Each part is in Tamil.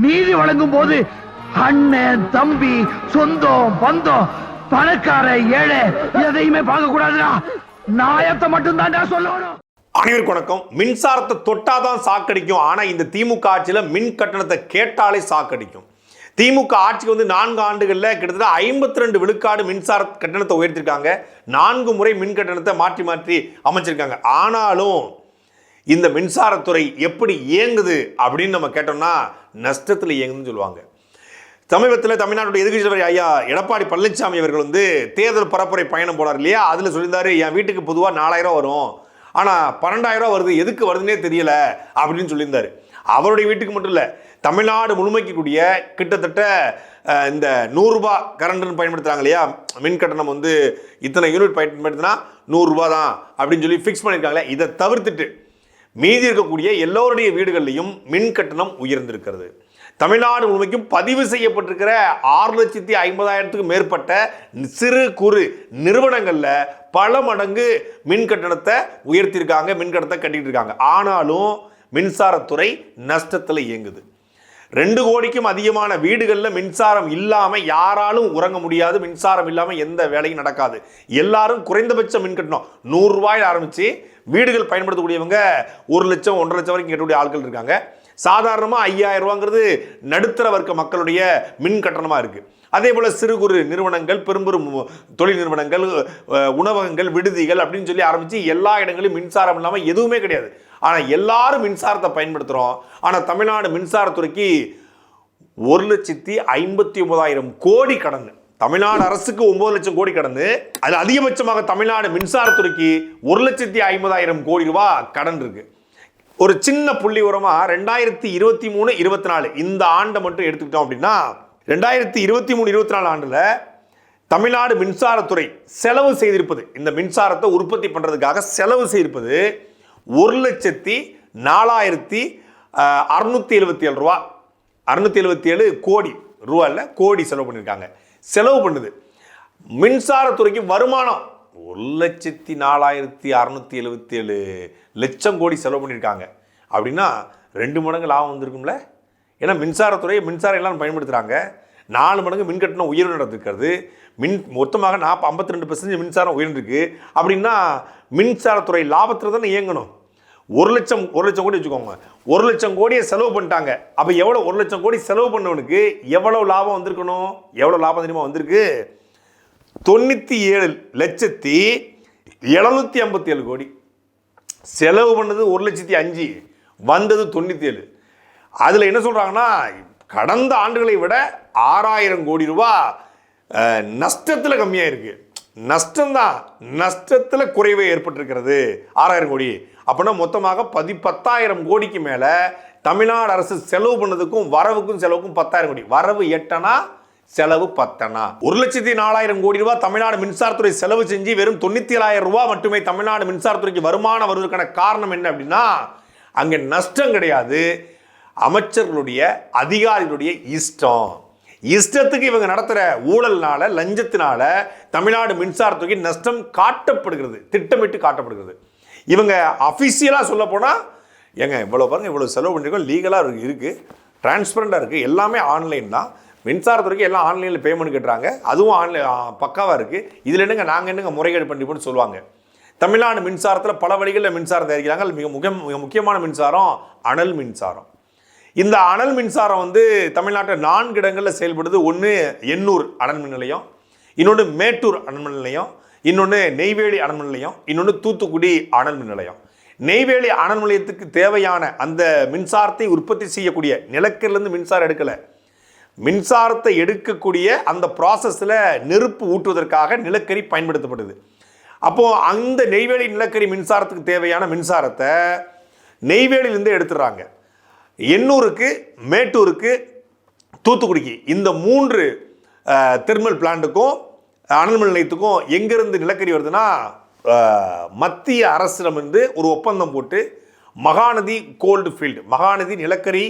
நீதி வழங்கும் போது அண்ணன் தம்பி சொந்தம் பந்தம் பணக்கார ஏழை எதையுமே பார்க்க கூடாதுடா நாயத்தை மட்டும் சொல்லணும். அனைவருக்கு வணக்கம். மின்சாரத்தை தொட்டாதான் சாக்கடிக்கும். ஆனா இந்த திமுக ஆட்சியில மின் கட்டணத்தை கேட்டாலே சாக்கடிக்கும். திமுக ஆட்சிக்கு வந்து நான்கு ஆண்டுகள்ல கிட்டத்தட்ட ஐம்பத்தி ரெண்டு விழுக்காடு மின்சார கட்டணத்தை உயர்த்திருக்காங்க. நான்கு முறை மின் கட்டணத்தை மாற்றி மாற்றி அமைச்சிருக்காங்க. ஆனாலும் இந்த மின்சாரத்துறை எப்படி இயங்குது அப்படின்னு நம்ம கேட்டோம்னா நஷ்டத்தில் இயங்குதுன்னு சொல்லுவாங்க. சமீபத்தில் தமிழ்நாட்டுடைய எதிர்கட்சி தலைவர் ஐயா எடப்பாடி பழனிசாமி அவர்கள் வந்து தேர்தல் பரப்புரை பயணம் போனார் இல்லையா? அதில் சொல்லியிருந்தாரு என் வீட்டுக்கு பொதுவாக நாலாயிரம் வரும். ஆனால் பன்னெண்டாயிரம் வருது. எதுக்கு வருதுன்னே தெரியல. அப்படின்னு சொல்லியிருந்தார். அவருடைய வீட்டுக்கு மட்டும் இல்லை தமிழ்நாடு முழுமைக்கக்கூடிய கிட்டத்தட்ட இந்த நூறுரூபா கரண்ட்னு பயன்படுத்துகிறாங்க இல்லையா? மின் கட்டணம் வந்து இத்தனை யூனிட் பயன்படுத்தினா நூறுரூபா தான் அப்படின்னு சொல்லி ஃபிக்ஸ் பண்ணியிருக்காங்களே இதை தவிர்த்துட்டு மீதி இருக்கக்கூடிய எல்லோருடைய வீடுகள்லையும் மின் கட்டணம் உயர்ந்திருக்கிறது. தமிழ்நாடு முழுமைக்கும் பதிவு செய்யப்பட்டிருக்கிற ஆறு லட்சத்தி ஐம்பதாயிரத்துக்கும் மேற்பட்ட சிறு குறு நிறுவனங்களில் பல மடங்கு மின் கட்டணத்தை உயர்த்தியிருக்காங்க மின் கட்டணத்தை கட்டிகிட்டு இருக்காங்க ஆனாலும் மின்சாரத்துறை நஷ்டத்தில் இயங்குது. ரெண்டு கோடிக்கும் அதிகமான வீடுகளில் மின்சாரம் இல்லாமல் யாராலும் உறங்க முடியாது மின்சாரம் இல்லாமல் எந்த வேலையும் நடக்காது. எல்லாரும் குறைந்தபட்ச மின் கட்டணம். நூறுரூவாயில் ஆரம்பித்து வீடுகள் பயன்படுத்தக்கூடியவங்க ஒரு லட்சம் ஒன்றரை லட்சம் வரைக்கும் கட்டக்கூடிய ஆட்கள் இருக்காங்க. சாதாரணமாக ஐயாயிரம் ரூபாங்கிறது நடுத்தர வர்க்க மக்களுடைய மின் கட்டணமாக இருக்குது அதே போல் சிறு குறு நிறுவனங்கள் பெரும்பெரும் தொழில் நிறுவனங்கள் உணவகங்கள் விடுதிகள் அப்படின்னு சொல்லி ஆரம்பித்து எல்லா இடங்களிலும் மின்சாரம் இல்லாமல் எதுவுமே கிடையாது. ஆனால் எல்லாரும் மின்சாரத்தை பயன்படுத்துகிறோம் ஆனால் தமிழ்நாடு மின்சாரத்துறைக்கு ஒரு லட்சத்தி ஐம்பத்தி ஒன்பதாயிரம் கோடி கடன். தமிழ்நாடு அரசுக்கு ஒன்பது லட்சம் கோடி கடந்து அது அதிகபட்சமாக தமிழ்நாடு மின்சாரத்துறைக்கு ஒரு லட்சத்தி ஐம்பதாயிரம் கோடி ரூபாய் கடன் இருக்கு. ஒரு சின்ன புள்ளி உரமா ரெண்டாயிரத்தி இருபத்தி மூணு இருபத்தி நாலு இந்த ஆண்டை மட்டும் எடுத்துக்கிட்டோம் அப்படின்னா ரெண்டாயிரத்தி இருபத்தி மூணு இருபத்தி நாலு ஆண்டுல தமிழ்நாடு மின்சாரத்துறை செலவு செய்திருப்பது இந்த மின்சாரத்தை உற்பத்தி பண்றதுக்காக செலவு செய்திருப்பது ஒரு லட்சத்தி நாலாயிரத்தி அறுநூற்றி அறுநூத்தி எழுபத்தி ஏழு ரூபா. அறுநூத்தி எழுபத்தி ஏழு கோடி ரூபா கோடி செலவு பண்ணியிருக்காங்க. செலவு பண்ணுது. மின்சாரத்துறைக்கு வருமானம் ஒரு லட்சத்தி நாலாயிரத்தி அறநூற்றி எழுபத்தி ஏழு லட்சம் கோடி செலவு பண்ணியிருக்காங்க. அப்படின்னா ரெண்டு மடங்கு லாபம் வந்திருக்கும்ல? ஏன்னா மின்சாரத்துறையை மின்சாரம் எல்லாம் பயன்படுத்துகிறாங்க நாலு மடங்கு மின் கட்டணம் உயர்வு நடந்திருக்கிறது. மின் மொத்தமாக நாற்பது ஐம்பத்தி ரெண்டு பர்சன்டேஜ் மின்சாரம் உயர்ந்திருக்கு. அப்படின்னா மின்சாரத்துறை லாபத்தில் தானே இயங்கணும். ஒரு லட்சம் ஒரு லட்சம் கோடி வச்சுக்கோங்க. ஒரு லட்சம் கோடியை செலவு பண்ணிட்டாங்க. அப்போ எவ்வளோ ஒரு லட்சம் கோடி செலவு பண்ணவனுக்கு எவ்வளோ லாபம் வந்திருக்கணும்? எவ்வளோ லாபம் தெரியுமா வந்திருக்கு? தொண்ணூற்றி ஏழு லட்சத்தி எழுநூற்றி ஐம்பத்தி ஏழு கோடி. செலவு பண்ணது ஒரு லட்சத்தி அஞ்சு வந்தது தொண்ணூற்றி ஏழு அதில் என்ன சொல்கிறாங்கன்னா கடந்த ஆண்டுகளை விட ஆறாயிரம் கோடி ரூபா நஷ்டத்தில் கம்மியாக இருக்குது நஷ்டம்தான். நஷ்டத்தில் குறைவு ஏற்பட்டிருக்கிறது. ஆறாயிரம் கோடி. அப்படின்னா மொத்தமாக பதி பத்தாயிரம் கோடிக்கு மேலே தமிழ்நாடு அரசு செலவு பண்ணதுக்கும் வரவுக்கும் செலவுக்கும் பத்தாயிரம் கோடி. வரவு எட்டனா செலவு பத்தனா? ஒரு லட்சத்தி நாலாயிரம் கோடி ரூபாய் தமிழ்நாடு மின்சாரத்துறை செலவு செஞ்சு வெறும் தொண்ணூத்தி ஏழாயிரம் ரூபாய் மட்டுமே தமிழ்நாடு மின்சாரத்துறைக்கு வருமானம் வருவதற்கான காரணம் என்ன அப்படின்னா அங்கே நஷ்டம் கிடையாது. அமைச்சர்களுடைய அதிகாரிகளுடைய இஷ்டம். இஷ்டத்துக்கு இவங்க நடத்துகிற ஊழல்னால லஞ்சத்தினால தமிழ்நாடு மின்சாரத்துறைக்கு நஷ்டம் காட்டப்படுகிறது திட்டமிட்டு காட்டப்படுகிறது. இவங்க அஃபிஷியலாக சொல்ல போனால் ஏங்க இவ்வளோ பாருங்க இவ்வளோ செலவு பண்ணிருக்கோம் லீகலாக இருக்குது டிரான்ஸ்பரண்ட்டாக இருக்குது எல்லாமே ஆன்லைன் தான். மின்சாரத்துறைக்கு எல்லாம் ஆன்லைனில் பேமெண்ட் கட்டுறாங்க அதுவும் ஆன்லைன் பக்காவாக இருக்குது இதில் என்னங்க நாங்கள் என்னங்க முறைகேடு பண்ணிப்போம்னு சொல்லுவாங்க. தமிழ்நாடு மின்சாரத்தில் பல வழிகளில் மின்சாரம் தயாரிக்கிறாங்க. மிக முக்கிய மிக முக்கியமான மின்சாரம் அனல் மின்சாரம். இந்த அனல் மின்சாரம் வந்து தமிழ்நாட்டில் நான்கு இடங்களில் செயல்படுது. ஒன்று எண்ணூர் அனல் மின் நிலையம் இன்னொன்று மேட்டூர் அனல் மின் நிலையம் இன்னொன்று நெய்வேலி அனல் மின் நிலையம் இன்னொன்று தூத்துக்குடி அனல் மின் நிலையம். நெய்வேலி அனல் நிலையத்துக்கு தேவையான அந்த மின்சாரத்தை உற்பத்தி செய்யக்கூடிய நிலக்கரிலேருந்து மின்சாரம் எடுக்கலை. மின்சாரத்தை எடுக்கக்கூடிய அந்த ப்ராசஸில் நெருப்பு ஊட்டுவதற்காக நிலக்கரி பயன்படுத்தப்படுது அப்போது அந்த நெய்வேலி நிலக்கரி மின்சாரத்துக்கு தேவையான மின்சாரத்தை நெய்வேலியிலேருந்து எடுத்துடுறாங்க. எண்ணூருக்கு மேட்டூருக்கு தூத்துக்குடிக்கு இந்த மூன்று தெர்மல் பிளான்ட்டுக்கும் அனல் நிலையத்துக்கும் எங்கேருந்து நிலக்கரி வருதுன்னா மத்திய அரசிடமிருந்து ஒரு ஒப்பந்தம் போட்டு மகாநதி கோல்டு ஃபீல்டு மகாநதி நிலக்கரி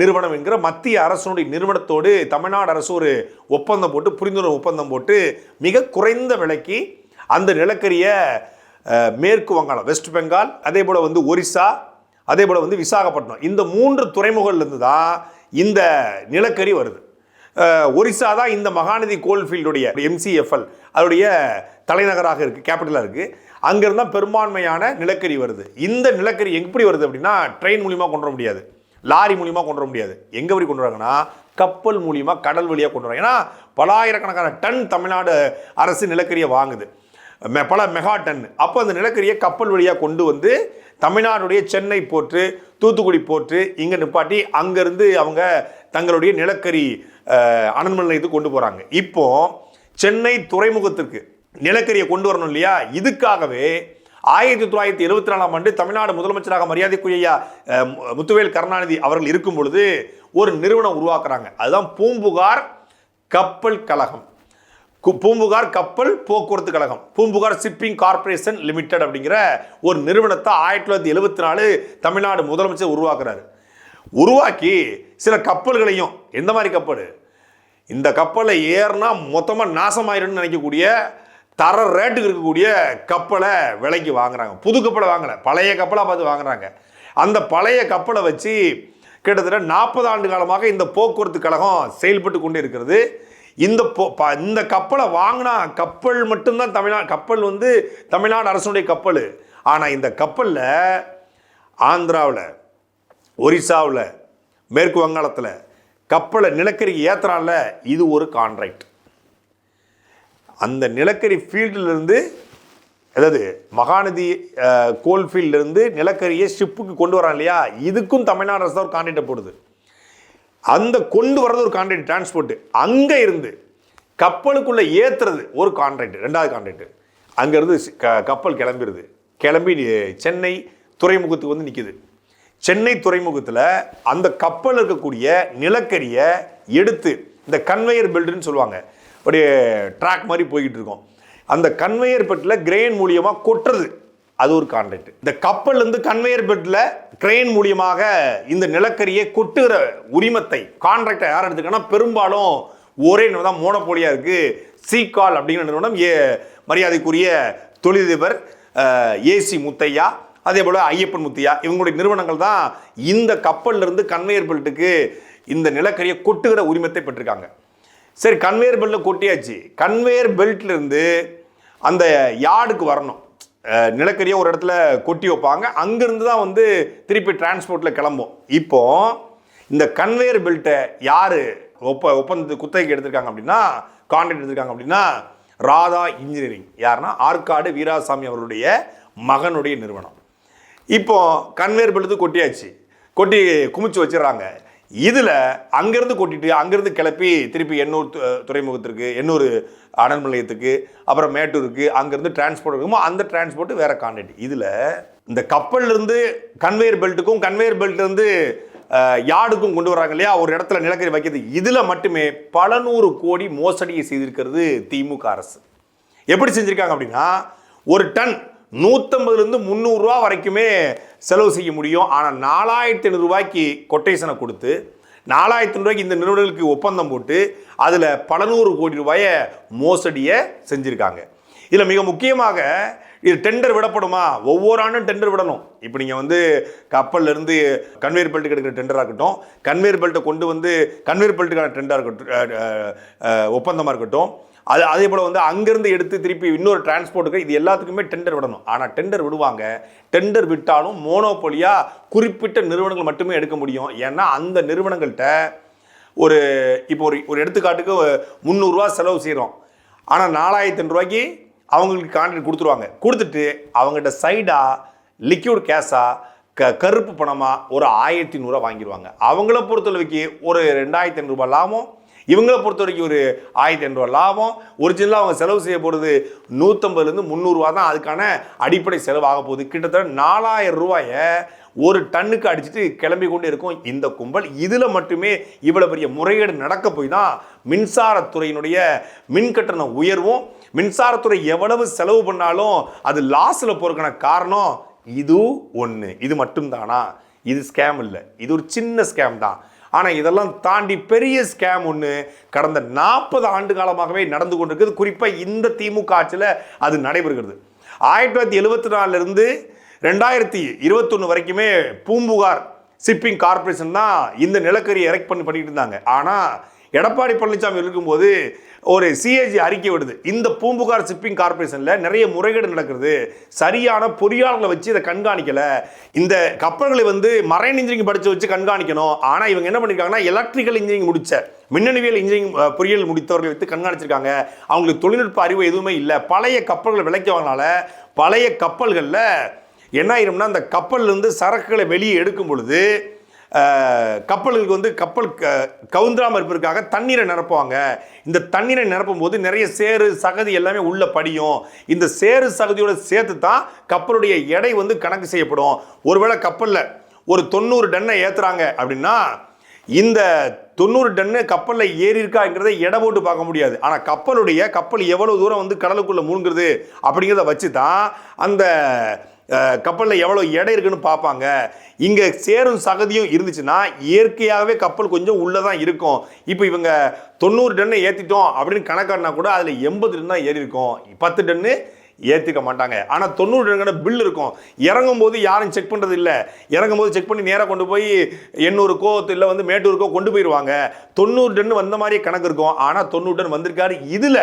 நிறுவனம் என்கிற மத்திய அரசனுடைய நிறுவனத்தோடு தமிழ்நாடு அரசு ஒரு ஒப்பந்தம் போட்டு புரிந்துணர்வு ஒப்பந்தம் போட்டு மிக குறைந்த விலைக்கு அந்த நிலக்கரியை மேற்கு வங்காளம் வெஸ்ட் பெங்கால் அதே போல் வந்து ஒரிசா அதே போல் வந்து விசாகப்பட்டினம் இந்த மூன்று துறைமுகங்கள்லேருந்து தான் இந்த நிலக்கரி வருது. ஒரிசா தான் இந்த மகாநதி கோல்ஃபீல்டுடைய எம்சிஎஃப்எல் அதோடைய தலைநகராக இருக்குது கேபிட்டலாக இருக்குது அங்கேருந்து தான் பெரும்பான்மையான நிலக்கரி வருது. இந்த நிலக்கரி எப்படி வருது அப்படின்னா ட்ரெயின் மூலியமாக கொண்டு வர முடியாது. லாரி மூலியமாக கொண்டு வர முடியாது. எங்கே வரை கொண்டு வராங்கன்னா கப்பல் மூலியமாக கடல் வழியாக கொண்டு வராங்க. ஏன்னா பலாயிரக்கணக்கான டன் தமிழ்நாடு அரசு நிலக்கரியை வாங்குது. மெ- பல மெகா டன். அப்போ அந்த நிலக்கரியை கப்பல் வழியாக கொண்டு வந்து தமிழ்நாடுடைய சென்னை போற்று தூத்துக்குடி போற்று இங்கே நிப்பாட்டி அங்கேருந்து அவங்க தங்களுடைய நிலக்கரி அஹ், நிலையத்துக்கு கொண்டு போகிறாங்க இப்போ சென்னை துறைமுகத்திற்கு நிலக்கரியை கொண்டு வரணும் இல்லையா? இதுக்காகவே ஆயிரத்தி தொள்ளாயிரத்தி எழுபத்தி நாலாம் ஆண்டு தமிழ்நாடு முதலமைச்சராக மரியாதைக்குரிய முத்துவேல் கருணாநிதி அவர்கள் இருக்கும் பொழுது ஒரு நிறுவனம் உருவாக்குறாங்க. அதுதான் பூம்புகார் கப்பல் கழகம். கு- பூம்புகார் கப்பல் போக்குவரத்து கழகம். பூம்புகார் ஷிப்பிங் கார்ப்பரேஷன் லிமிடெட் அப்படிங்கிற ஒரு நிறுவனத்தை ஆயிரத்தி தொள்ளாயிரத்தி எழுபத்தி நாலு தமிழ்நாடு முதலமைச்சர் உருவாக்குறாரு. உருவாக்கி சில கப்பல்களையும். எந்த மாதிரி கப்பல்? இந்த கப்பலை ஏறினா மொத்தமாக நாசமாயிரும்னு நினைக்கக்கூடிய தர ரேட்டுக்கு இருக்கக்கூடிய கப்பலை விலைக்கு வாங்குறாங்க. புது கப்பலை வாங்கலை. பழைய கப்பலாக பார்த்து வாங்குறாங்க. அந்த பழைய கப்பலை வச்சு கிட்டத்தட்ட நாற்பது ஆண்டு காலமாக இந்த போக்குவரத்து கழகம் செயல்பட்டு கொண்டு இருக்கிறது. இந்த போ ப- இந்த கப்பலை வாங்கினா கப்பல் மட்டும்தான் தமிழ்நாடு கப்பல் வந்து தமிழ்நாடு அரசுடைய கப்பல். ஆனால் இந்த கப்பலில் ஆந்திராவில் ஒரிசாவில் மேற்கு வங்காளத்தில் கப்பலை நிலக்கரி ஏற்றுறால இது ஒரு கான்ட்ராக்ட் அந்த நிலக்கரி ஃபீல்டிலிருந்து அதாவது மகாநதி கோல்ஃபீல்டிலிருந்து நிலக்கரியை ஷிப்புக்கு கொண்டு வரான் இல்லையா? இதுக்கும் தமிழ்நாடு அரசு தான் ஒரு கான்ட்ராக்டை போடுது. அந்த கொண்டு வர்றது ஒரு கான்ட்ராக்ட் டிரான்ஸ்போர்ட்டு அங்கே இருந்து கப்பலுக்குள்ளே ஏற்றுறது ஒரு கான்ட்ராக்ட் ரெண்டாவது கான்ட்ராக்ட் அங்கேருந்து க கப்பல் கிளம்பிடுது கிளம்பி சென்னை துறைமுகத்துக்கு வந்து நிற்கிது சென்னை துறைமுகத்தில் அந்த கப்பல் இருக்கக்கூடிய நிலக்கரியை எடுத்து இந்த கன்வேயர் பெல்ட்னு சொல்லுவாங்க. அப்படியே ட்ராக் மாதிரி போய்கிட்டு இருக்கோம். அந்த கன்வேயர் பெல்ட்டில் கிரெயின் மூலியமாக கொட்டுறது. அது ஒரு கான்ட்ராக்ட் இந்த கப்பல் இருந்து கன்வேயர் பெல்ட்டில் கிரெயின் மூலியமாக இந்த நிலக்கரியை கொட்டுகிற உரிமத்தை கான்ட்ராக்டை யார் எடுத்துக்கன்னா பெரும்பாலும் ஒரே நிறுவனம் தான் மோனப்போலியாக இருக்குது சீகால் அப்படிங்கிற நிறுவனம் ஏ மரியாதைக்குரிய தொழிலதிபர் ஏசி முத்தையா அதே போல் ஐயப்பன் முத்தியா இவங்களுடைய நிறுவனங்கள் தான் இந்த கப்பல்லிருந்து கன்வேயர் பெல்ட்டுக்கு இந்த நிலக்கரியை கொட்டுகிற உரிமத்தை பெற்றிருக்காங்க. சரி கன்வேயர் பெல்ட்டில் கொட்டியாச்சு. கன்வேயர் பெல்ட்லேருந்து அந்த யார்டுக்கு வரணும். நிலக்கரியை ஒரு இடத்துல கொட்டி வைப்பாங்க. அங்கேருந்து தான் வந்து திருப்பி டிரான்ஸ்போர்ட்டில் கிளம்பும். இப்போ இந்த கன்வேயர் பெல்ட்டை யார் ஒப்ப ஒப்பந்தத்து குத்தகைக்கு எடுத்திருக்காங்க அப்படின்னா கான்ட்ராக்ட் எடுத்திருக்காங்க அப்படின்னா ராதா இன்ஜினியரிங் யாருன்னா ஆற்காடு வீராசாமி அவருடைய மகனுடைய நிறுவனம். இப்போ கன்வேர் பெல்ட்டு கொட்டியாச்சு. கொட்டி குமிச்சு வச்சிடுறாங்க. இதில் அங்கேருந்து கொட்டிட்டு அங்கேருந்து கிளப்பி திருப்பி எண்ணூர் துறைமுகத்திற்கு எண்ணூர் அனல் நிலையத்துக்கு அப்புறம் மேட்டூருக்கு அங்கேருந்து டிரான்ஸ்போர்ட் இருக்குமோ அந்த டிரான்ஸ்போர்ட்டு வேறு கான்டெக்ட் இதில் இந்த கப்பல்லேருந்து கன்வேயர் பெல்ட்டுக்கும் கன்வேயர் பெல்ட்லேருந்து யார்டுக்கும் கொண்டு வராங்க இல்லையா? ஒரு இடத்துல நிலக்கரி வைக்கிறது. இதில் மட்டுமே பல நூறு கோடி மோசடியை செய்திருக்கிறது திமுக அரசு. எப்படி செஞ்சுருக்காங்க அப்படின்னா ஒரு டன் நூற்றம்பதுலேருந்து முந்நூறுரூவா வரைக்குமே செலவு செய்ய முடியும். ஆனால் நாலாயிரத்தி ஐநூறு ரூபாய்க்கு கொட்டேஷனை கொடுத்து நாலாயிரத்தி ரூபாய்க்கு இந்த நிறுவனங்களுக்கு ஒப்பந்தம் போட்டு அதில் பல நூறு கோடி ரூபாயை மோசடியை செஞ்சுருக்காங்க. இதில் மிக முக்கியமாக இது டெண்டர் விடப்படுமா? ஒவ்வொரு ஆண்டும் டெண்டர் விடணும். இப்போ நீங்கள் வந்து கப்பல்லேருந்து கன்வேர் பெல்ட்டுக்கு எடுக்கிற டெண்டராக இருக்கட்டும் கன்வேர் பெல்ட்டை கொண்டு வந்து கன்வேர் பெல்ட்டுக்கான டெண்டராக இருக்கட்டும் ஒப்பந்தமாக இருக்கட்டும் அது அதே போல் வந்து அங்கேருந்து எடுத்து திருப்பி இன்னொரு டிரான்ஸ்போர்ட்டுக்கு இது எல்லாத்துக்குமே டெண்டர் விடணும். ஆனால் டெண்டர் விடுவாங்க. டெண்டர் விட்டாலும் மோனோபோலியாக குறிப்பிட்ட நிறுவனங்கள் மட்டுமே எடுக்க முடியும். ஏன்னா அந்த நிறுவனங்கள்கிட்ட ஒரு இப்போ ஒரு ஒரு எடுத்துக்காட்டுக்கு முந்நூறுரூவா செலவு செய்கிறோம் ஆனால் நாலாயிரத்தி ரூபாய்க்கு அவங்களுக்கு கான்ட்ராக்ட் கொடுத்துருவாங்க. கொடுத்துட்டு அவங்ககிட்ட சைடாக லிக்யூட் கேஷாக க கருப்பு பணமாக ஒரு ஆயிரத்தி நூறுரூவா வாங்கிடுவாங்க அவங்கள பொறுத்தளவுக்கு ஒரு ரெண்டாயிரத்தி ஐநூறுரூபா லாபம் இவங்களை பொறுத்த வரைக்கும் ஒரு ஆயிரத்தி ஐநூறுரூவா லாபம். ஒரிஜினலாக அவங்க செலவு செய்ய போகிறது நூற்றம்பதுலேருந்து முந்நூறுரூவா தான் அதுக்கான அடிப்படை செலவாக போகுது. கிட்டத்தட்ட நாலாயிரம் ரூபாயை ஒரு டன்னுக்கு அடிச்சுட்டு கிளம்பி கொண்டு இருக்கும் இந்த கும்பல். இதில் மட்டுமே இவ்வளோ பெரிய முறைகேடு நடக்க போய் தான் மின்சாரத்துறையினுடைய மின் உயர்வும் மின்சாரத்துறை எவ்வளவு செலவு பண்ணாலும் அது லாஸில் போறதுக்கான காரணம் இது ஒன்று இது மட்டும்தானா? இது ஸ்கேம் இல்லை. இது ஒரு சின்ன ஸ்கேம் தான். ஆனால் இதெல்லாம் தாண்டி பெரிய ஸ்கேம் ஒன்று கடந்த நாற்பது ஆண்டு காலமாகவே நடந்து கொண்டிருக்குது. குறிப்பாக இந்த திமுக ஆட்சியில் அது நடைபெறுகிறது. ஆயிரத்தி தொள்ளாயிரத்தி எழுபத்தி நாலுலேருந்து ரெண்டாயிரத்தி இருபத்தொன்று வரைக்குமே பூம்புகார் ஷிப்பிங் கார்ப்பரேஷன் தான் இந்த நிலக்கரியை எரெக்ட் பண்ணி பண்ணிட்டு இருந்தாங்க. ஆனால் எடப்பாடி பழனிசாமி இருக்கும்போது ஒரு சிஏஜி அறிக்கை விடுது. இந்த பூம்புகார் ஷிப்பிங் கார்ப்பரேஷனில் நிறைய முறைகேடு நடக்கிறது. சரியான பொறியாளர்களை வச்சு இதை கண்காணிக்கலை. இந்த கப்பல்களை வந்து மரைன் இன்ஜினியரிங் படித்து வச்சு கண்காணிக்கணும். ஆனால் இவங்க என்ன பண்ணியிருக்காங்கன்னா எலக்ட்ரிக்கல் இன்ஜினியரிங் முடித்த மின்னணுவியல் இன்ஜினியரிங் பொறியியல் முடித்தவர்களை வைத்து கண்காணிச்சிருக்காங்க. அவங்களுக்கு தொழில்நுட்ப அறிவு எதுவுமே இல்லை. பழைய கப்பல்களை விலைக்கு வாங்கினால பழைய கப்பல்களில் என்ன ஆயிரும்னா அந்த கப்பல்லேருந்து சரக்குகளை வெளியே எடுக்கும் பொழுது கப்பல்களுக்கு வந்து கப்பல் க- இருப்பதற்காக தண்ணீரை நிரப்புவாங்க. இந்த தண்ணீரை நிரப்பும் போது நிறைய சேறு சகதி எல்லாமே உள்ளே படியும். இந்த சேறு சகதியோடு சேர்த்து தான் கப்பலுடைய எடை வந்து கணக்கு செய்யப்படும். ஒருவேளை கப்பலில் ஒரு தொண்ணூறு டன்னை ஏற்றுறாங்க அப்படின்னா இந்த தொண்ணூறு டன்னு கப்பலில் ஏறி இருக்காங்கிறத எடை போட்டு பார்க்க முடியாது. ஆனால் கப்பலுடைய கப்பல் எவ்வளோ தூரம் வந்து கடலுக்குள்ளே மூழ்கிறது அப்படிங்கிறத வச்சு தான் அந்த கப்பலில் எவ்வளோ எடை இருக்குன்னு பார்ப்பாங்க. இங்கே சேரும் சகதியும் இருந்துச்சுன்னா இயற்கையாகவே கப்பல் கொஞ்சம் உள்ளே தான் இருக்கும். இப்போ இவங்க தொண்ணூறு டன்னு ஏற்றிட்டோம் அப்படின்னு கணக்காடினா கூட அதில் எண்பது டன் தான் ஏறி இருக்கும். பத்து டன்னு ஏற்றிக்க மாட்டாங்க. ஆனால் தொண்ணூறு டன்கான பில் இருக்கும். இறங்கும் போது யாரும் செக் பண்ணுறது இல்லை. இறங்கும் போது செக் பண்ணி நேராக கொண்டு போய் எண்ணூறுக்கோ இல்லை வந்து மேட்டூருக்கோ கொண்டு போயிடுவாங்க தொண்ணூறு டன் வந்த மாதிரியே கணக்கு இருக்கும். ஆனால் தொண்ணூறு டன் வந்திருக்காரு. இதில்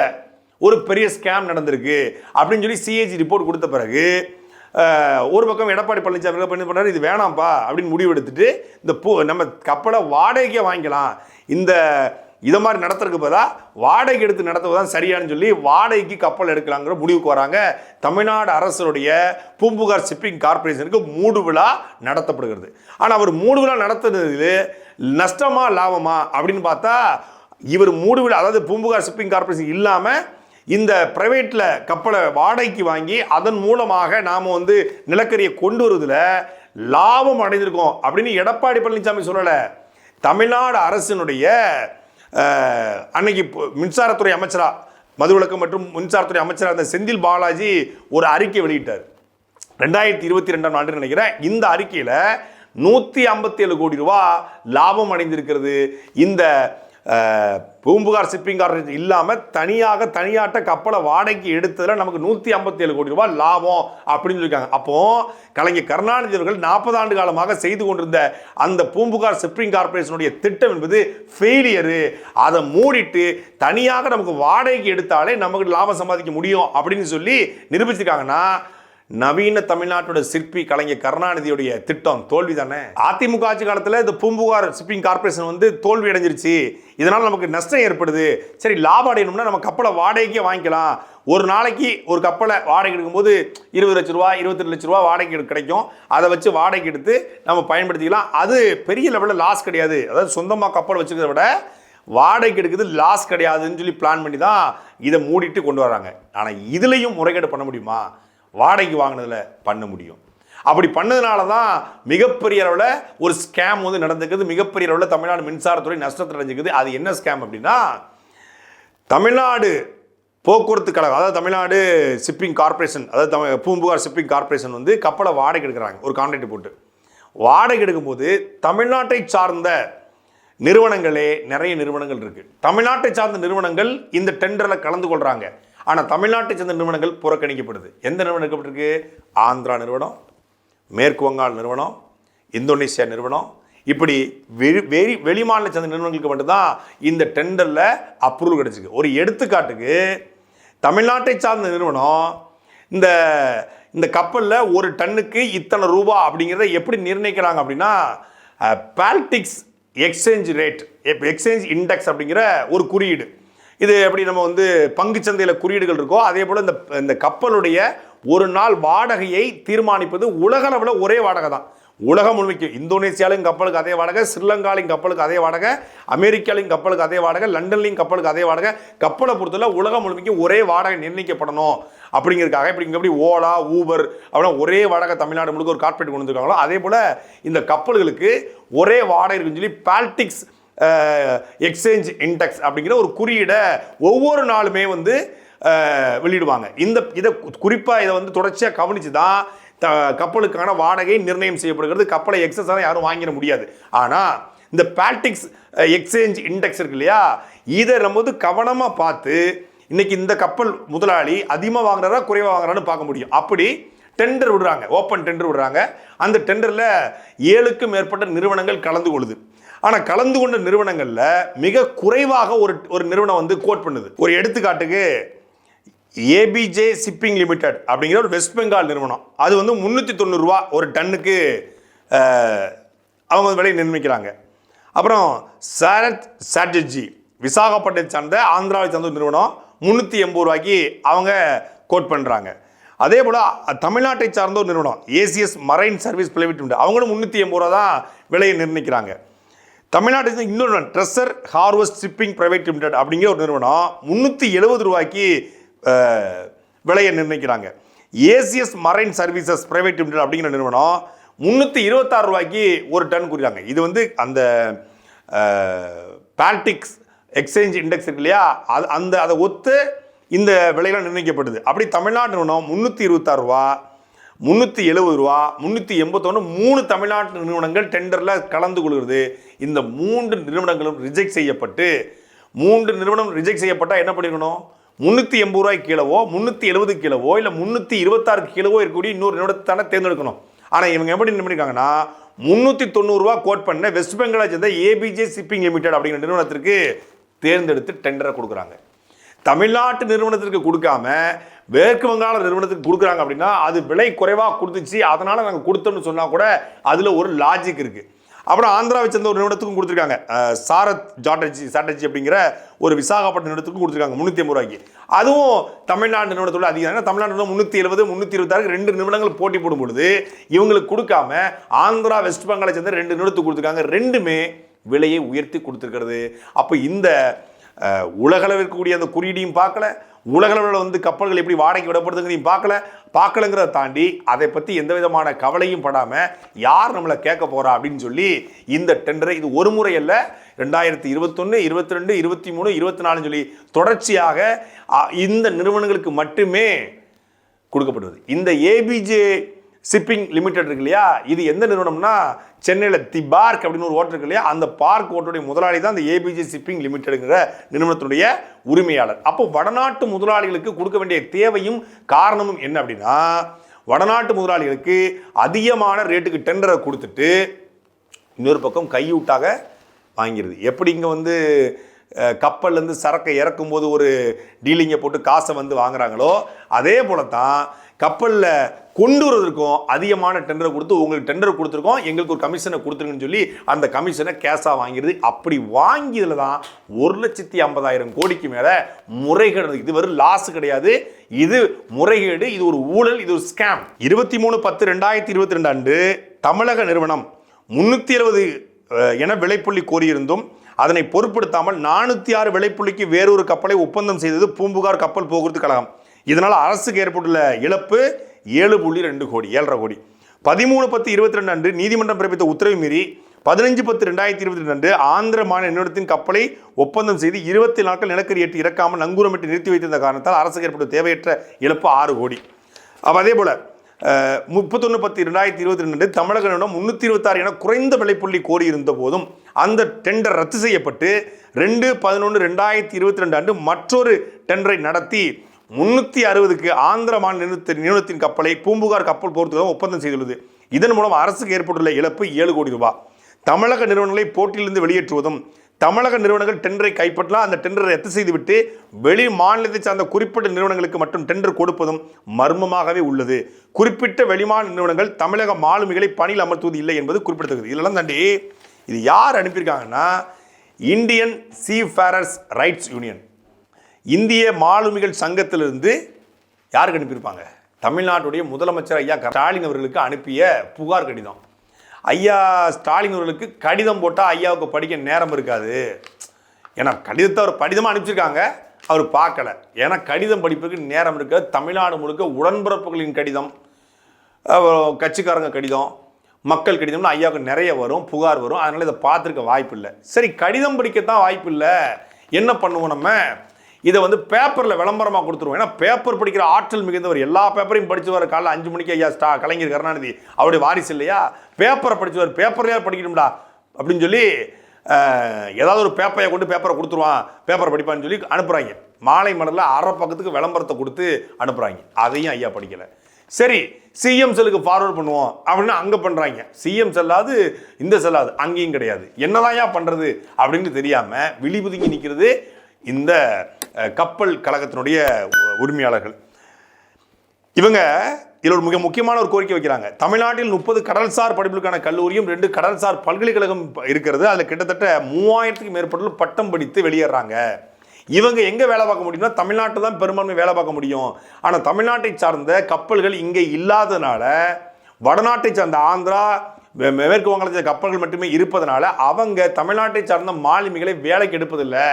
ஒரு பெரிய ஸ்கேம் நடந்திருக்கு. அப்படின்னு சொல்லி சிஏஜி ரிப்போர்ட் கொடுத்த பிறகு ஒரு பக்கம் எடப்பாடி பழனிசாமி என்ன பண்ணி பண்ணார் இது வேணாம்ப்பா அப்படின்னு முடிவெடுத்துட்டு இந்த பூ நம்ம கப்பலை வாடகைக்கே வாங்கிக்கலாம். இந்த இதை மாதிரி நடத்துறதுக்கு பதிலாக வாடகை எடுத்து நடத்துவது தான் சரியானு சொல்லி வாடகைக்கு கப்பல் எடுக்கலாங்கிற முடிவுக்கு வராங்க. தமிழ்நாடு அரசனுடைய பூம்புகார் ஷிப்பிங் கார்ப்பரேஷனுக்கு மூடு விழா நடத்தப்படுகிறது. ஆனால் அவர் மூடு விழா நடத்துனது நஷ்டமா லாபமா அப்படின்னு பார்த்தா இவர் மூடு விழா அதாவது பூம்புகார் ஷிப்பிங் கார்ப்பரேஷன் இல்லாமல் இந்த பிரைவேட்டில் கப்பலை வாடகைக்கு வாங்கி அதன் மூலமாக நாம் வந்து நிலக்கரியை கொண்டு வருவதில் லாபம் அடைந்திருக்கோம் அப்படின்னு எடப்பாடி பழனிசாமி சொல்லலை. தமிழ்நாடு அரசினுடைய அன்னைக்கு இப்போ மின்சாரத்துறை அமைச்சரா மதுவிலக்கு மற்றும் மின்சாரத்துறை அமைச்சராக இருந்த செந்தில் பாலாஜி ஒரு அறிக்கை வெளியிட்டார். ரெண்டாயிரத்தி இருபத்தி ரெண்டாம் ஆண்டு நினைக்கிறேன். இந்த அறிக்கையில் நூற்றி ஐம்பத்தி ஏழு கோடி ரூபா லாபம் அடைந்திருக்கிறது. இந்த பூம்புகார் ஷிப்பிங் கார்பரேஷன் இல்லாமல் தனியாக தனியாட்ட கப்பலை வாடகைக்கு எடுத்ததில் நமக்கு நூற்றி ஐம்பத்தி ஏழு கோடி ரூபாய் லாபம் அப்படின்னு சொல்லியிருக்காங்க. அப்போது கலைஞர் கருணாநிதி அவர்கள் நாற்பது ஆண்டு காலமாக செய்து கொண்டிருந்த அந்த பூம்புகார் ஷிப்பிங் கார்பரேஷனுடைய திட்டம் என்பது ஃபெயிலியரு அதை மூடிட்டு தனியாக நமக்கு வாடகைக்கு எடுத்தாலே நமக்கு லாபம் சம்பாதிக்க முடியும் அப்படின்னு சொல்லி நிரூபிச்சிருக்காங்கன்னா நவீன தமிழ்நாட்டோட சிற்பி கலைஞர் கருணாநிதியுடைய திட்டம் தோல்வி தானே? அதிமுக ஆட்சி காலத்தில் இந்த பூம்புகார் ஷிப்பிங் கார்ப்பரேஷன் வந்து தோல்வி அடைஞ்சிருச்சு. இதனால் நமக்கு நஷ்டம் ஏற்படுது. சரி லாபம் அடையணும்னா நம்ம கப்பலை வாடகைக்கே வாங்கிக்கலாம். ஒரு நாளைக்கு ஒரு கப்பலை வாடகை எடுக்கும்போது இருபது லட்ச ரூபா இருபத்தெட்டு லட்ச ரூபா வாடகை கிடைக்கும். அதை வச்சு வாடகை எடுத்து நம்ம பயன்படுத்திக்கலாம். அது பெரிய லெவலில் லாஸ் கிடையாது. அதாவது சொந்தமாக கப்பல் வச்சுக்கிறத விட வாடகைக்கு எடுக்கிறது லாஸ் கிடையாதுன்னு சொல்லி பிளான் பண்ணி தான் இதை மூடிட்டு கொண்டு வராங்க. ஆனால் இதுலேயும் முறைகேடு பண்ண முடியுமா? வாடகைக்கு வாங்கினதில் பண்ண முடியும். அப்படி பண்ணதுனால தான் மிகப்பெரிய அளவில் ஒரு ஸ்கேம் வந்து நடந்துக்குது மிகப்பெரிய அளவில் தமிழ்நாடு மின்சாரத்துறை நஷ்டத்தை அடைஞ்சிக்குது. அது என்ன ஸ்கேம் அப்படின்னா தமிழ்நாடு போக்குவரத்து கழகம் அதாவது தமிழ்நாடு ஷிப்பிங் கார்ப்பரேஷன் அதாவது தமிழ் பூம்புகார் ஷிப்பிங் கார்ப்பரேஷன் வந்து கப்பலை வாடகை எடுக்கிறாங்க. ஒரு கான்ட்ராக்ட் போட்டு. வாடகை எடுக்கும்போது தமிழ்நாட்டை சார்ந்த நிறுவனங்களே நிறைய நிறுவனங்கள் இருக்குது தமிழ்நாட்டை சார்ந்த நிறுவனங்கள் இந்த டெண்டரில் கலந்து கொள்கிறாங்க ஆனால் தமிழ்நாட்டை சேர்ந்த நிறுவனங்கள் புறக்கணிக்கப்படுது. எந்த நிறுவனம் இருக்கு ஆந்திரா நிறுவனம் மேற்கு வங்காள நிறுவனம் இந்தோனேசியா நிறுவனம். இப்படி வெளி வெளி வெளிமாநில சேர்ந்த நிறுவனங்களுக்கு மட்டும்தான் இந்த டெண்டரில் அப்ரூவல் கிடைச்சிருக்கு. ஒரு எடுத்துக்காட்டுக்கு தமிழ்நாட்டை சார்ந்த நிறுவனம் இந்த இந்த கப்பலில் ஒரு டன்னுக்கு இத்தனை ரூபா அப்படிங்கிறத எப்படி நிர்ணயிக்கிறாங்க அப்படின்னா Baltics exchange rate exchange index அப்படிங்கிற ஒரு குறியீடு. இது எப்படி நம்ம வந்து பங்கு சந்தையில் குறியீடுகள் இருக்கோ அதே போல் இந்த இந்த கப்பலுடைய ஒரு நாள் வாடகையை தீர்மானிப்பது உலகளவில் ஒரே வாடகை தான். உலகம் முழுமைக்கும். இந்தோனேசியாலையும் கப்பலுக்கு அதே வாடகை ஸ்ரீலங்காலையும் கப்பலுக்கு அதே வாடகை அமெரிக்காலையும் கப்பலுக்கு அதே வாடகை லண்டன்லையும் கப்பலுக்கு அதே வாடகை. கப்பலை பொறுத்தவரை உலகம் முழுமைக்கும் ஒரே வாடகை நிர்ணயிக்கப்படணும். அப்படிங்கிறதுக்காக இப்படி இங்கே எப்படி ஓலா ஊபர் அப்படின்னா ஒரே வாடகை தமிழ்நாடு முழுக்க ஒரு கார்பரேட் கொண்டு வந்துருக்காங்களோ அதே போல் இந்த கப்பல்களுக்கு ஒரே வாடகை இருக்குன்னு சொல்லி பால்டிக்ஸ் எக்ஸ்சேஞ்ச் இன்டெக்ஸ் அப்படிங்கிற ஒரு குறியீடை ஒவ்வொரு நாளுமே வந்து வெளியிடுவாங்க. இந்த இதை குறிப்பாக இதை வந்து தொடர்ச்சியாக கவனித்து தான் த கப்பலுக்கான வாடகை நிர்ணயம் செய்யப்படுகிறது. கப்பலை எக்ஸஸாக யாரும் வாங்கிட முடியாது. ஆனால் இந்த பால்டிக்ஸ் எக்ஸ்சேஞ்ச் இண்டெக்ஸ் இருக்கு இல்லையா? இதை நம்ம வந்து கவனமாக பார்த்து இன்னைக்கு இந்த கப்பல் முதலாளி அதிகமாக வாங்குறாரா குறைவாக வாங்குறான்னு பார்க்க முடியும். அப்படி டெண்டர் விடுறாங்க. ஓப்பன் டெண்டர் விடுறாங்க. அந்த டெண்டரில் ஏழுக்கும் மேற்பட்ட நிறுவனங்கள் கலந்து கொள்ளுது. ஆனால் கலந்து கொண்ட நிறுவனங்களில் மிக குறைவாக ஒரு ஒரு நிறுவனம் வந்து கோட் பண்ணுது. ஒரு எடுத்துக்காட்டுக்கு ஏபிஜே ஷிப்பிங் லிமிடெட் அப்படிங்கிற ஒரு வெஸ்ட் பெங்கால் நிறுவனம். அது வந்து முந்நூற்றி தொண்ணூறுரூவா ஒரு டன்னுக்கு அவங்க விலையை விலை நிர்ணயிக்கிறாங்க. அப்புறம் சாரத் சாட்டர்ஜி விசாகப்பட்டை சார்ந்த ஆந்திராவை சார்ந்த ஒரு நிறுவனம் முந்நூற்றி எண்பது ரூபாய்க்கு அவங்க கோட் பண்ணுறாங்க அதே போல் தமிழ்நாட்டை சார்ந்த ஒரு நிறுவனம் ACS marine service private limited அவங்களும் முந்நூற்றி எண்பது ரூபா தான் விலையை நிர்ணயிக்கிறாங்க. தமிழ்நாட்டில் சேர்ந்த இன்னொரு dresser harvest shipping private limited அப்படிங்கிற ஒரு நிறுவனம் முந்நூற்றி எழுபது ரூபாய்க்கு விலையை நிர்ணயிக்கிறாங்க. ACS marine services private limited அப்படிங்கிற நிறுவனம் முந்நூற்றி இருபத்தாறு ரூபாய்க்கு ஒரு டன் குறிக்கிறாங்க இது வந்து அந்த பால்டிக்ஸ் எக்ஸ்சேஞ்ச் இண்டெக்ஸ் இருக்கு இல்லையா? அது அந்த அதை ஒத்து இந்த விலையெல்லாம் நிர்ணயிக்கப்படுது. அப்படி தமிழ்நாடு நிறுவனம் முந்நூற்றி இருபத்தாறு ரூபா முந்நூற்றி எழுபது ரூபா முந்நூற்றி எண்பத்தொன்று மூணு தமிழ்நாட்டு நிறுவனங்கள் டெண்டரில் கலந்து கொள்கிறது. இந்த மூன்று நிறுவனங்களும் ரிஜெக்ட் செய்யப்பட்டு மூன்று நிறுவனம் ரிஜெக்ட் செய்யப்பட்டால் என்ன பண்ணிருக்கணும்? முந்நூற்றி எண்பது ரூபாய்க்கு கீழவோ முந்நூற்றி எழுபது கீழவோ இல்லை முந்நூற்றி இருபத்தாறு கீழவோ இருக்கக்கூடிய இன்னொரு நிறுவனத்தை தேர்ந்தெடுக்கணும். ஆனால் இவங்க எப்படி என்ன பண்ணியிருக்காங்கன்னா முந்நூற்றி தொண்ணூறுரூவா கோட் பண்ண வெஸ்ட் பெங்காலை சேர்ந்த ஏபிஜே ஷிப்பிங் லிமிடெட் அப்படிங்கிற நிறுவனத்திற்கு தேர்ந்தெடுத்து டெண்டரை கொடுக்குறாங்க. தமிழ்நாட்டு நிறுவனத்திற்கு கொடுக்காம மேற்கு வங்காள நிறுவனத்துக்கு கொடுக்குறாங்க அப்படின்னா அது விலை குறைவாக கொடுத்துச்சு. அதனால் நாங்கள் கொடுத்தோம்னு சொன்னால் கூட அதில் ஒரு லாஜிக் இருக்குது அப்புறம் ஆந்திராவை சேர்ந்த ஒரு நிறுவனத்துக்கும் கொடுத்துருக்காங்க. சாரத் ஜாட்டர்ஜி சாட்டர்ஜி அப்படிங்கிற ஒரு விசாகப்பட்டினம் நிறுவனத்துக்கும் கொடுத்துருக்காங்க முந்நூற்றி ஐம்பது ரூபாய்க்கு. அதுவும் தமிழ்நாடு நிறுவனத்தோட அதிகம். ஏன்னா தமிழ்நாடு முந்நூற்றி எழுபது முந்நூற்றி இருபத்தாறு ரெண்டு நிறுவனங்கள் போட்டி போடும் பொழுது இவங்களுக்கு கொடுக்காம ஆந்திரா வெஸ்ட் பெங்காலை சேர்ந்த ரெண்டு நிறுவனத்துக்கு கொடுத்துருக்காங்க. ரெண்டுமே விலையை உயர்த்தி கொடுத்துருக்கிறது. அப்போ இந்த உலகளவில் இருக்கக்கூடிய அந்த குறியீடையும் பார்க்கல. உலகளவில் வந்து கப்பல்கள் எப்படி வாடகைக்கு விடப்படுதுங்கிறதையும் பார்க்கல. பார்க்கலங்கிறத தாண்டி அதை பற்றி எந்த விதமான கவலையும் படாமல் யார் நம்மளை கேட்க போகிறா அப்படின்னு சொல்லி இந்த டெண்டரை இது ஒரு முறை அல்ல ரெண்டாயிரத்தி இருபத்தொன்று இருபத்தி ரெண்டு இருபத்தி மூணு இருபத்தி நாலுன்னு சொல்லி தொடர்ச்சியாக இந்த நிறுவனங்களுக்கு மட்டுமே கொடுக்கப்படுவது இந்த ஏபிஜே ஷிப்பிங் லிமிடெட் இருக்கு இல்லையா? இது எந்த நிறுவனம்னா சென்னையில் தி பார்க் அப்படின்னு ஒரு ஓட்டர் இருக்கு இல்லையா? அந்த பார்க் ஓட்டருடைய முதலாளி தான் அந்த ஏபிஜி ஷிப்பிங் லிமிடெடுங்கிற நிறுவனத்தினுடைய உரிமையாளர். அப்போ வடநாட்டு முதலாளிகளுக்கு கொடுக்க வேண்டிய தேவையும் காரணமும் என்ன அப்படின்னா வடநாட்டு முதலாளிகளுக்கு அதிகமான ரேட்டுக்கு டெண்டரை கொடுத்துட்டு இன்னொரு பக்கம் கையூட்டாக வாங்கிடுது எப்படி இங்கே வந்து கப்பல்லேருந்து சரக்கை இறக்கும்போது ஒரு டீலிங்கை போட்டு காசை வந்து வாங்குறாங்களோ அதே போல தான் கப்பலில் கொண்டு வருவதற்கும் அதிகமான டெண்டரை கொடுத்து உங்களுக்கு டெண்டர் கொடுத்துருக்கோம் எங்களுக்கு ஒரு கமிஷனை கொடுத்துருங்கன்னு சொல்லி அந்த கமிஷனை கேஷாக வாங்கிடுது. அப்படி வாங்கியதில் தான் ஒரு லட்சத்தி ஐம்பதாயிரம் கோடிக்கு மேலே முறைகேடு இது வெறும் லாஸ் கிடையாது. இது முறைகேடு இது ஒரு ஊழல் இது ஒரு ஸ்கேம் இருபத்தி மூணு பத்து ரெண்டாயிரத்தி இருபத்தி ரெண்டு அன்று தமிழக நிறுவனம் முந்நூற்றி எழுபது என விலைப்புள்ளி கோரியிருந்தும் அதனை பொருட்படுத்தாமல் நானூற்றி ஆறு விலைப்புள்ளிக்கு வேறொரு கப்பலை ஒப்பந்தம் செய்தது பூம்புகார் கப்பல் போக்குவரத்து கழகம். இதனால் அரசுக்கு ஏற்பட்டுள்ள இழப்பு ஏழு புள்ளி ரெண்டு கோடி ஏழரை கோடி. பதிமூணு பத்து இருபத்தி ரெண்டு அன்று நீதிமன்றம் பிறப்பித்த உத்தரவு மீறி பதினஞ்சு பத்து ரெண்டாயிரத்தி இருபத்தி ரெண்டு அன்று ஆந்திர மாநில நிறுவனத்தின் கப்பலை ஒப்பந்தம் செய்து இருபத்தி நாட்கள் நிலக்கரி ஏற்றி இறக்காமல் நங்கூரமிட்டு நிறுத்தி வைத்திருந்த காரணத்தால் அரசுக்கு ஏற்பட்ட தேவையற்ற இழப்பு ஆறு கோடி. அப்போ அதே போல் முப்பத்தொன்று பத்து ரெண்டாயிரத்தி இருபத்தி ரெண்டு தமிழக நிறுவனம் முன்னூற்றி இருபத்தாறு என குறைந்த விலைப்புள்ளி கோரியிருந்த போதும் அந்த டெண்டர் ரத்து செய்யப்பட்டு ரெண்டு பதினொன்று ரெண்டாயிரத்தி இருபத்தி ரெண்டு அன்று மற்றொரு டெண்டரை நடத்தி முன்னூற்றி அறுபதுக்கு ஆந்திர மாநில நிறுவனத்தின் கப்பலை பூம்புகார் கப்பல் போர்த்துடன் ஒப்பந்தம் செய்துள்ளது. இதன் மூலம் அரசுக்கு ஏற்பட்டுள்ள இழப்பு ஏழு கோடி ரூபாய் தமிழக நிறுவனங்களை போட்டியிலிருந்து வெளியேற்றுவதும் தமிழக நிறுவனங்கள் டெண்டரை கைப்பற்றலாம் அந்த டெண்டரை ரத்து செய்துவிட்டு வெளி மாநிலத்தை சார்ந்த குறிப்பிட்ட நிறுவனங்களுக்கு மட்டும் டெண்டர் கொடுப்பதும் மர்மமாகவே உள்ளது. குறிப்பிட்ட வெளிமாநில நிறுவனங்கள் தமிழக மாலுமிகளை பணியில் அமர்த்துவது இல்லை என்பது குறிப்பிடத்தக்கது. இதெல்லாம் தாண்டி இது யார் அனுப்பியிருக்காங்கன்னா இந்தியன் சீஃபேரர்ஸ் ரைட்ஸ் யூனியன். இந்திய மாலுமிகள் சங்கத்திலிருந்து யாருக்கு அனுப்பியிருப்பாங்க? தமிழ்நாட்டுடைய முதலமைச்சர் ஐயா ஸ்டாலின் அவர்களுக்கு அனுப்பிய புகார் கடிதம். ஐயா ஸ்டாலின் அவர்களுக்கு கடிதம் போட்டால் ஐயாவுக்கு படிக்க நேரம் இருக்காது. ஏன்னா கடிதத்தை அவர் படிதமாக அனுப்பிச்சிருக்காங்க. அவர் பார்க்கல. ஏன்னா கடிதம் படிப்பதற்கு நேரம் இருக்காது. தமிழ்நாடு முழுக்க உடன்பிறப்புகளின் கடிதம் கட்சிக்காரங்க கடிதம் மக்கள் கடிதம்னு ஐயாவுக்கு நிறைய வரும் புகார் வரும். அதனால் இதை பார்த்துருக்க வாய்ப்பு இல்லை சரி கடிதம் படிக்கத்தான் வாய்ப்பு இல்லை என்ன பண்ணுவோம் நம்ம? இதை வந்து பேப்பரில் விளம்பரமாக கொடுத்துருவோம். ஏன்னா பேப்பர் படிக்கிற ஆற்றல் மிகுந்தவர். எல்லா பேப்பரையும் படிச்சு வர காலைல அஞ்சு மணிக்கு ஐயா ஸ்டா கலைஞர் கருணாநிதி அவருடைய வாரிசு இல்லையா? பேப்பரை படிச்சு பேப்பர்லையா படிக்கணும்டா? அப்படின்னு சொல்லி ஏதாவது ஒரு பேப்பரை கொண்டு பேப்பரை கொடுத்துருவான். பேப்பரை படிப்பான்னு சொல்லி அனுப்புகிறாங்க மாலை மலரில் அரை பக்கத்துக்கு விளம்பரத்தை கொடுத்து அனுப்புகிறாங்க அதையும் ஐயா படிக்கலை. சரி சிஎம் செல்லுக்கு ஃபார்வர்ட் பண்ணுவோம் அப்படின்னு அங்கே பண்ணுறாங்க சிஎம் செல்லாது இந்த செல்லாது அங்கேயும் கிடையாது. என்னதாயா பண்ணுறது அப்படின்னு தெரியாமல் விழிபுதுங்கி நிற்கிறது இந்த கப்பல் கழகத்தினுடைய உரிமையாளர்கள். இவங்க இதில் ஒரு மிக முக்கியமான ஒரு கோரிக்கை வைக்கிறாங்க. தமிழ்நாட்டில் முப்பது கடல்சார் படிப்புகளுக்கான கல்லூரியும் ரெண்டு கடல்சார் பல்கலைக்கழகம் இருக்கிறது. அதில் கிட்டத்தட்ட மூவாயிரத்துக்கு மேற்பட்டோர் பட்டம் படித்து வெளியேறாங்க. இவங்க எங்கே வேலை பார்க்க முடியும்னா தமிழ்நாட்டில் தான் பெரும்பான்மை வேலை பார்க்க முடியும். ஆனால் தமிழ்நாட்டை சார்ந்த கப்பல்கள் இங்கே இல்லாதனால வடநாட்டை சார்ந்த ஆந்திரா மேற்கு வங்கத்தை கப்பல்கள் மட்டுமே இருப்பதனால அவங்க தமிழ்நாட்டை சார்ந்த மாலுமிகளை வேலைக்கு எடுப்பதில்லை.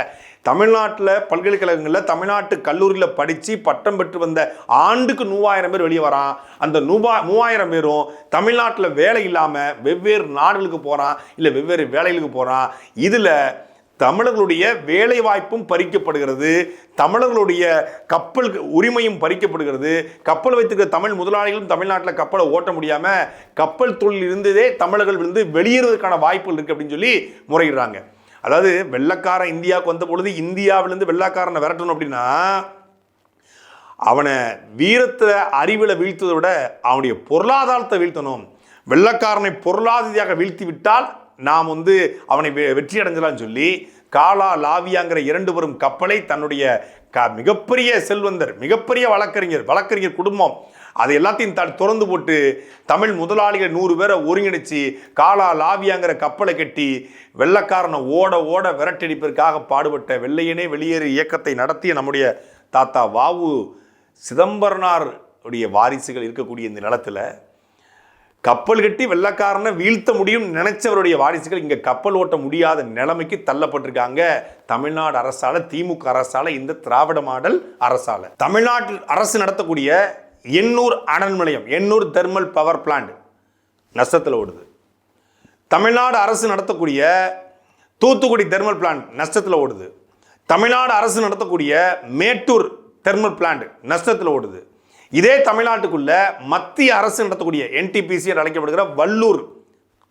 தமிழ்நாட்டில் பல்கலைக்கழகங்களில் தமிழ்நாட்டு கல்லூரியில் படித்து பட்டம் பெற்று வந்த ஆண்டுக்கு மூவாயிரம் பேர் வெளியே வரான். அந்த நூபா மூவாயிரம் பேரும் தமிழ்நாட்டில் வேலை இல்லாமல் வெவ்வேறு நாடுகளுக்கு போகிறான் இல்லை வெவ்வேறு வேலைகளுக்கு போகிறான் இதில் தமிழர்களுடைய வேலைவாய்ப்பும் பறிக்கப்படுகிறது. தமிழர்களுடைய கப்பல் உரிமையும் பறிக்கப்படுகிறது. கப்பல் வைத்திருக்கிற தமிழ் முதலாளிகளும் தமிழ்நாட்டில் கப்பலை ஓட்ட முடியாமல் கப்பல் தொழில் இருந்ததே தமிழர்கள் வந்து வெளியேறுவதற்கான வாய்ப்புகள் இருக்குது அப்படின்னு சொல்லி முறையிடுறாங்க. அதாவது வெள்ளக்காரன் இந்தியாவுக்கு வந்த பொழுது இந்தியாவிலேருந்து வெள்ளக்காரனை விரட்டணும் அப்படின்னா அவனை வீரத்தை அறிவில் வீழ்த்ததை விட அவனுடைய பொருளாதாரத்தை வீழ்த்தணும். வெள்ளக்காரனை பொருளாதாரியாக வீழ்த்தி விட்டால் நாம் வந்து அவனை வெ- வெற்றி அடைஞ்சலாம்னு சொல்லி காலா லாவியாங்கிற இரண்டு வரும் கப்பலை தன்னுடைய க மிகப்பெரிய செல்வந்தர் மிகப்பெரிய வழக்கறிஞர் வழக்கறிஞர் குடும்பம் அது எல்லாத்தையும் த திறந்து போட்டு தமிழ் முதலாளிகள் நூறு பேரை ஒருங்கிணைச்சு காலா லாவியாங்கிற கப்பலை கட்டி வெள்ளக்காரனை ஓட ஓட விரட்டடிப்பிற்காக பாடுபட்ட வெள்ளையனே வெளியேறு இயக்கத்தை நடத்திய நம்முடைய தாத்தா வாவு சிதம்பரனார் உடைய வாரிசுகள் இருக்கக்கூடிய இந்த நிலத்தில் கப்பல் கட்டி வெள்ளக்காரனை வீழ்த்த முடியும் நினைச்சவருடைய வாரிசுகள் இங்கே கப்பல் ஓட்ட முடியாத நிலைமைக்கு தள்ளப்பட்டிருக்காங்க. தமிழ்நாடு அரசால திமுக அரசால இந்த திராவிட மாடல் அரசால. தமிழ்நாட்டு அரசு நடத்தக்கூடிய எண்ணூர் அனல் நிலையம் எண்ணூர் தெர்மல் பவர் பிளான்ட் நஷ்டத்தில் ஓடுது. தமிழ்நாடு அரசு நடத்தக்கூடிய தூத்துக்குடி தெர்மல் பிளான்ட் நஷ்டத்தில் ஓடுது. தமிழ்நாடு அரசு நடத்தக்கூடிய மேட்டூர் தெர்மல் பிளான்ட் நஷ்டத்தில் ஓடுது. இதே தமிழ்நாட்டுக்குள்ள மத்திய அரசு நடத்தக்கூடிய என்டிபிசி என்று அழைக்கப்படுகிற வல்லூர்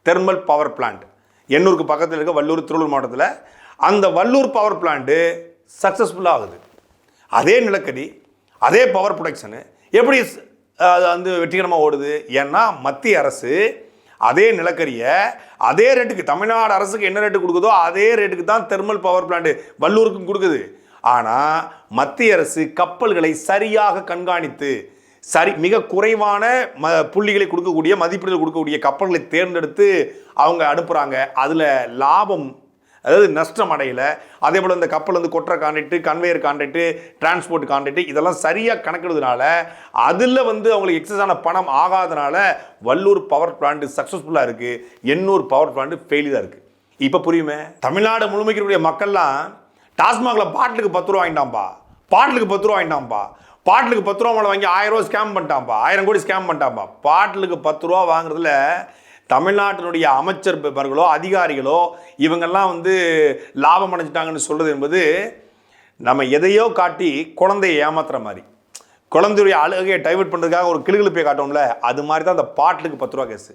தெர்மல் பவர் பிளான்ட் எண்ணூருக்கு பக்கத்தில் இருக்க வல்லூர் திருவள்ளூர் மாவட்டத்தில் அந்த வல்லூர் பவர் பிளான்ட்டு சக்ஸஸ்ஃபுல்லாக ஆகுது. அதே நிலக்கரி அதே பவர் ப்ரொடக்ஷனு எப்படி அது வந்து வெற்றிகரமாக ஓடுது? ஏன்னா மத்திய அரசு அதே நிலக்கரியை அதே ரேட்டுக்கு தமிழ்நாடு அரசுக்கு என்ன ரேட்டு கொடுக்குதோ அதே ரேட்டுக்கு தான் தெர்மல் பவர் பிளான்ட் வல்லூருக்கும் கொடுக்குது. ஆனால் மத்திய அரசு கப்பல்களை சரியாக கண்காணித்து சரி மிக குறைவான ம புள்ளிகளை கொடுக்கக்கூடிய மதிப்பீடுகள் கொடுக்கக்கூடிய கப்பல்களை தேர்ந்தெடுத்து அவங்க அனுப்புகிறாங்க அதில் லாபம் அதாவது நஷ்டம் அடையலை. அதே போல் இந்த கப்பல் வந்து கொட்டுற contract conveyor contract transport contract இதெல்லாம் சரியாக கணக்கிடுறதுனால அதில் வந்து அவங்களுக்கு எக்ஸஸான பணம் ஆகாதனால வல்லூர் பவர் பிளான்ட் சக்ஸஸ்ஃபுல்லாக இருக்குது எண்ணூர் பவர் பிளான்ட் ஃபெயிலியராக இருக்குது இப்போ புரியுமே? தமிழ்நாடு முழுமைக்கிற மக்கள்லாம் டாஸ்மாகில் பாட்டிலுக்கு பத்து ரூபா வாங்கிட்டான்ப்பா பாட்டிலுக்கு பத்து ரூபா வாங்கிட்டான்பா. பாட்டிலுக்கு பத்து ரூபா மேலே வாங்கி ஆயிரம் ரூபா ஸ்கேம் பண்ணிட்டான்பா. ஆயிரம் கோடி ஸ்கேம் பண்ணிட்டான்ப்பா பாட்டிலுக்கு பத்து ரூபா வாங்குறதுல தமிழ்நாட்டினுடைய அமைச்சர்களோ அதிகாரிகளோ இவங்கெல்லாம் வந்து லாபம் அடைஞ்சிட்டாங்கன்னு சொல்கிறது என்பது நம்ம எதையோ காட்டி குழந்தையை ஏமாத்துற மாதிரி. குழந்தையுடைய அழுகையை டைவெர்ட் பண்ணுறதுக்காக ஒரு கிளுகிழப்பை காட்டோம்ல அது மாதிரி தான் அந்த பாட்டிலுக்கு பத்து ரூபா கேஸு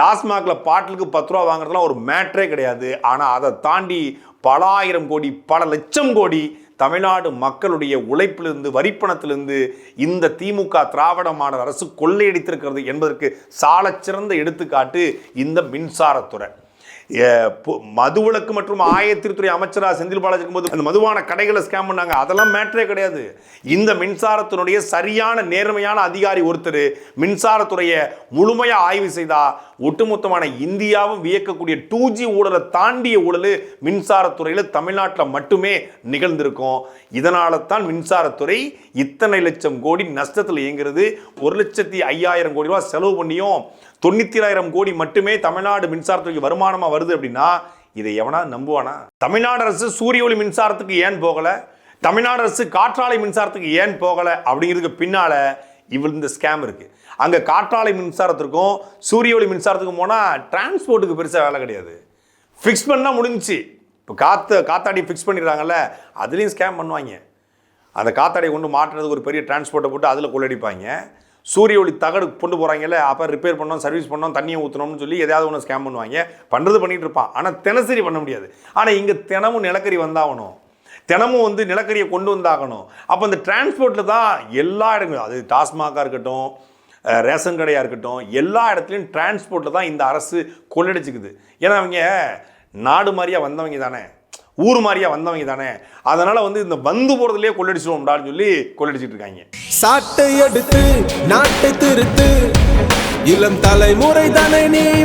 டாஸ்மாகில் பாட்டிலுக்கு பத்து ரூபா வாங்குறதுலாம் ஒரு மேட்ரே கிடையாது. ஆனால் அதை தாண்டி பல ஆயிரம் கோடி பல லட்சம் கோடி தமிழ்நாடு மக்களுடைய உழைப்பிலிருந்து வரிப்பணத்திலிருந்து இந்த திமுக திராவிட மாடல் அரசு கொள்ளையடித்திருக்கிறது என்பதற்கு சாலச்சிறந்த எடுத்துக்காட்டு இந்த மின்சாரத்துறை மதுவிலக்கு மற்றும் ஆயத்திற்துறை அமைச்சராக செந்தில் பாலாஜி இருக்கும்போது அந்த மதுவான கடைகளை ஸ்கேம் பண்ணாங்க. அதெல்லாம் மேட்டரே கிடையாது. இந்த மின்சாரத்தினுடைய சரியான நேர்மையான அதிகாரி ஒருத்தர் மின்சாரத்துறையை முழுமையாக ஆய்வு செய்தா ஒட்டுமொத்தமான இந்தியாவும் வியக்கக்கூடிய டூ ஜி ஊழலை தாண்டிய ஊழல் மின்சாரத்துறையில் தமிழ்நாட்டில் மட்டுமே நிகழ்ந்திருக்கும். இதனால தான் மின்சாரத்துறை இத்தனை லட்சம் கோடி நஷ்டத்தில் இயங்குறது. ஒரு லட்சத்தி ஐயாயிரம் கோடி ரூபா செலவு பண்ணியும் தொண்ணூத்திராயிரம் கோடி மட்டுமே தமிழ்நாடு மின்சாரத்துறைக்கு வருமானமாக வருது அப்படின்னா இதை எவனா நம்புவானா? தமிழ்நாடு அரசு சூரிய ஒளி மின்சாரத்துக்கு ஏன் போகலை? தமிழ்நாடு அரசு காற்றாலை மின்சாரத்துக்கு ஏன் போகலை? அப்படிங்கிறதுக்கு பின்னால் இவ்வளவு இந்த ஸ்கேம் இருக்குது அங்கே காற்றாலை மின்சாரத்திற்கும் சூரிய ஒளி மின்சாரத்துக்கும் போனால் டிரான்ஸ்போர்ட்டுக்கு பெருசாக வேலை கிடையாது. ஃபிக்ஸ் பண்ணால் முடிஞ்சுச்சு. இப்போ காற்று காத்தாடி ஃபிக்ஸ் பண்ணிடுறாங்கல்ல அதுலேயும் ஸ்கேம் பண்ணுவாங்க. அந்த காத்தாடியை கொண்டு மாட்டுறதுக்கு ஒரு பெரிய டிரான்ஸ்போர்ட்டை போட்டு அதில் கொள்ளடிப்பாங்க. சூரிய ஒளி தகடு கொண்டு போகிறாங்கல்ல அப்போ ரிப்பேர் பண்ணோம் சர்வீஸ் பண்ணோம் தண்ணியை ஊற்றணும்னு சொல்லி எதையாவது ஒன்று ஸ்கேம் பண்ணுவாங்க. பண்ணுறது பண்ணிகிட்டு இருப்பான். ஆனால் தினசரி பண்ண முடியாது. ஆனால் இங்கே தினமும் நிலக்கரி வந்தாகணும். தினமும் வந்து நிலக்கரியை கொண்டு வந்தாகணும். அப்போ இந்த டிரான்ஸ்போர்ட்டில் தான் எல்லா இடங்களும் அது டாஸ்மாகாக இருக்கட்டும் ரேஷன் கடையாக இருக்கட்டும் எல்லா இடத்துலையும் டிரான்ஸ்போர்ட்டில் தான் இந்த அரசு கொள்ளடிச்சிக்குது. ஏன்னா அவங்க நாடு மாதிரியா வந்தவங்க தானே. ஊர் மாதிரியா வந்தவங்க தானே. அதனால வந்து இந்த வந்து போறதுலயே கொள்ளடிச்சிடுவோம்டான்னு சொல்லி கொள்ளடிச்சிட்டு இருக்காங்க. சாட்டை எடுத்து நாட்டை திருத்து. இளம் தலைமுறை தானே நீ